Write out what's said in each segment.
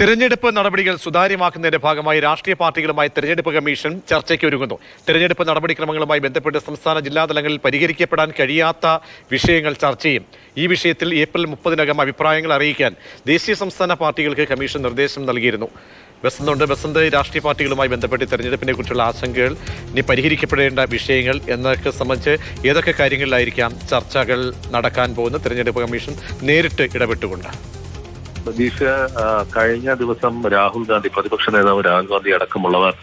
തിരഞ്ഞെടുപ്പ് നടപടികൾ സുതാര്യമാക്കുന്നതിന്റെ ഭാഗമായി രാഷ്ട്രീയ പാർട്ടികളുമായി തിരഞ്ഞെടുപ്പ് കമ്മീഷൻ ചർച്ചയ്ക്ക് ഒരുങ്ങുന്നു തിരഞ്ഞെടുപ്പ് നടപടിക്രമങ്ങളുമായി ബന്ധപ്പെട്ട് സംസ്ഥാന ജില്ലാ തലങ്ങളിൽ പരിഹരിക്കപ്പെടാൻ കഴിയാത്ത വിഷയങ്ങൾ ചർച്ച ചെയ്യും. ഈ വിഷയത്തിൽ ഏപ്രിൽ മുപ്പതിനകം അഭിപ്രായങ്ങൾ അറിയിക്കാൻ ദേശീയ സംസ്ഥാന പാർട്ടികൾക്ക് കമ്മീഷൻ നിർദ്ദേശം നൽകിയിരുന്നു. ബസന്തുണ്ട് ബസന്ത് രാഷ്ട്രീയ പാർട്ടികളുമായി ബന്ധപ്പെട്ട് തെരഞ്ഞെടുപ്പിനെ കുറിച്ചുള്ള ആശങ്കകൾ ഇനി പരിഹരിക്കപ്പെടേണ്ട വിഷയങ്ങൾ എന്നൊക്കെ സംബന്ധിച്ച് ഏതൊക്കെ കാര്യങ്ങളിലായിരിക്കാം ചർച്ചകൾ നടക്കാൻ പോകുന്ന തെരഞ്ഞെടുപ്പ് കമ്മീഷൻ നേരിട്ട് ഇടപെട്ടുകൊണ്ട്. പ്രതീക്ഷ കഴിഞ്ഞ ദിവസം രാഹുൽ ഗാന്ധി പ്രതിപക്ഷ നേതാവ് രാഹുൽ ഗാന്ധി അടക്കമുള്ളവർ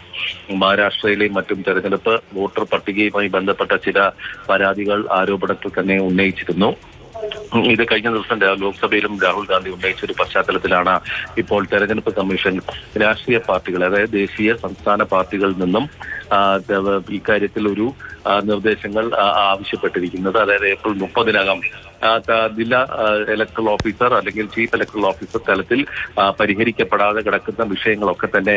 മഹാരാഷ്ട്രയിലെയും മറ്റും തെരഞ്ഞെടുപ്പ് വോട്ടർ പട്ടികയുമായി ബന്ധപ്പെട്ട ചില പരാതികൾ ആരോപണത്തിൽ തന്നെ ഉന്നയിച്ചിരുന്നു. ഇത് കഴിഞ്ഞ ദിവസം ലോക്സഭയിലും രാഹുൽ ഗാന്ധി ഉന്നയിച്ച ഒരു പശ്ചാത്തലത്തിലാണ് ഇപ്പോൾ തെരഞ്ഞെടുപ്പ് കമ്മീഷൻ രാഷ്ട്രീയ പാർട്ടികൾ അതായത് ദേശീയ സംസ്ഥാന പാർട്ടികളിൽ നിന്നും ഇക്കാര്യത്തിൽ ഒരു നിർദ്ദേശങ്ങൾ ആവശ്യപ്പെട്ടിരിക്കുന്നത്. അതായത് ഏപ്രിൽ മുപ്പതിനകം ജില്ലാ ഇലക്ട്രൽ ഓഫീസർ അല്ലെങ്കിൽ ചീഫ് ഇലക്ട്രൽ ഓഫീസർ തലത്തിൽ പരിഹരിക്കപ്പെടാതെ കിടക്കുന്ന വിഷയങ്ങളൊക്കെ തന്നെ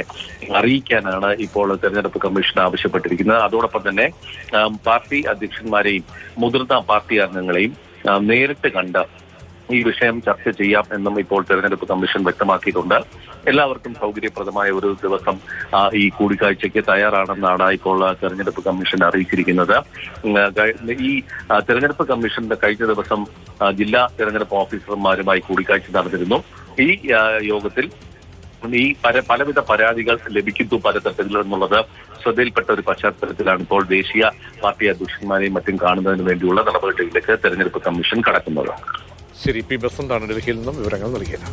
അറിയിക്കാനാണ് ഇപ്പോൾ തെരഞ്ഞെടുപ്പ് കമ്മീഷൻ ആവശ്യപ്പെട്ടിരിക്കുന്നത്. അതോടൊപ്പം തന്നെ പാർട്ടി അധ്യക്ഷന്മാരെയും മുതിർന്ന പാർട്ടി അംഗങ്ങളെയും നേരിട്ട് കണ്ട് ഈ വിഷയം ചർച്ച ചെയ്യാം എന്നും ഇപ്പോൾ തെരഞ്ഞെടുപ്പ് കമ്മീഷൻ വ്യക്തമാക്കിയിട്ടുണ്ട്. എല്ലാവർക്കും സൗകര്യപ്രദമായ ഒരു ദിവസം ഈ കൂടിക്കാഴ്ചയ്ക്ക് തയ്യാറാണെന്നാണ് ഇപ്പോൾ തെരഞ്ഞെടുപ്പ് കമ്മീഷൻ അറിയിച്ചിരിക്കുന്നത്. ഈ തെരഞ്ഞെടുപ്പ് കമ്മീഷന്റെ കഴിഞ്ഞ ദിവസം ജില്ലാ തെരഞ്ഞെടുപ്പ് ഓഫീസർമാരുമായി കൂടിക്കാഴ്ച നടന്നിരുന്നു. ഈ യോഗത്തിൽ ഈ പല പലവിധ പരാതികൾ ലഭിക്കുന്നു പലതരത്തിൽ എന്നുള്ളത് ശ്രദ്ധയിൽപ്പെട്ട ഒരു പശ്ചാത്തലത്തിലാണ് ഇപ്പോൾ ദേശീയ പാർട്ടി അധ്യക്ഷന്മാരെയും മറ്റും കാണുന്നതിന് വേണ്ടിയുള്ള നടപടികളിലേക്ക് തെരഞ്ഞെടുപ്പ് കമ്മീഷൻ കടക്കുന്നത്. ശരി പി ബസന്താണ് ഡൽഹിയിൽ നിന്നും വിവരങ്ങൾ നൽകിയത്.